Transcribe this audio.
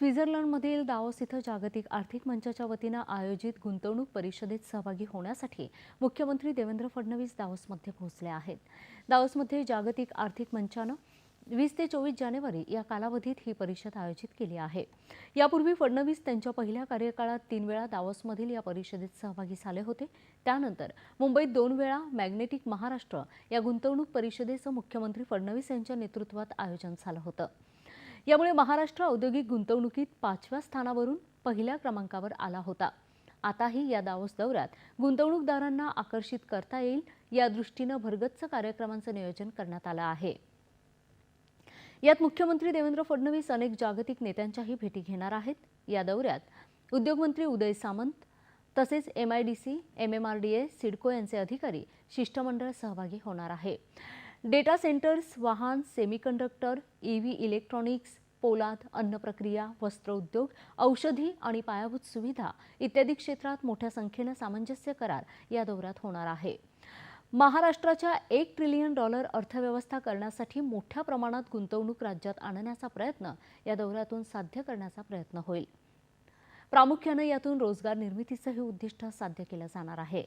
स्वित्झर्लंडमधील दाओस इथं जागतिक आर्थिक मंचाच्या वतीनं आयोजित गुंतवणूक परिषदेत सहभागी होण्यासाठी मुख्यमंत्री देवेंद्र फडणवीस दाओसमध्ये पोहोचले आहेत. दाओसमध्ये जागतिक आर्थिक मंचानं वीस ते चोवीस जानेवारी या कालावधीत ही परिषद आयोजित केली आहे. यापूर्वी फडणवीस त्यांच्या पहिल्या कार्यकाळात तीन वेळा दावोसमधील या परिषदेत सहभागी झाले होते. त्यानंतर मुंबईत दोन वेळा मॅग्नेटिक महाराष्ट्र या गुंतवणूक परिषदेचं मुख्यमंत्री फडणवीस यांच्या नेतृत्वात आयोजन झालं होतं. यामुळे महाराष्ट्र औद्योगिक गुंतवणुकीत पाचव्या स्थानावरून पहिल्या क्रमांकावर आला होता. आताही या दावोस दौऱ्यात गुंतवणूकदारांना आकर्षित करता येईल या दृष्टीनं भरगच्च कार्यक्रमांचं नियोजन करण्यात आलं आहे. यात मुख्यमंत्री देवेंद्र फडणवीस अनेक जागतिक नेत्यांच्याही भेटी घेणार आहेत. या दौऱ्यात उद्योगमंत्री उदय सामंत तसेच M I D C M M R D A CIDCO यांचे अधिकारी शिष्टमंडळ सहभागी होणार आहे. डेटा सेंटर्स वाहन सेमीकंडक्टर ईव्ही इलेक्ट्रॉनिक्स पोलाद अन्न प्रक्रिया वस्त्रोद्योग औषधी आणि पायाभूत सुविधा इत्यादी क्षेत्रात मोठ्या संख्येनं सामंजस्य करार या दौऱ्यात होणार आहे. महाराष्ट्राच्या एक ट्रिलियन डॉलर अर्थव्यवस्था करण्यासाठी मोठ्या प्रमाणात गुंतवणूक राज्यात आणण्याचा प्रयत्न या दौऱ्यातून साध्य करण्याचा प्रयत्न होईल. प्रामुख्यानं यातून रोजगार निर्मितीचंही उद्दिष्ट साध्य केलं जाणार आहे.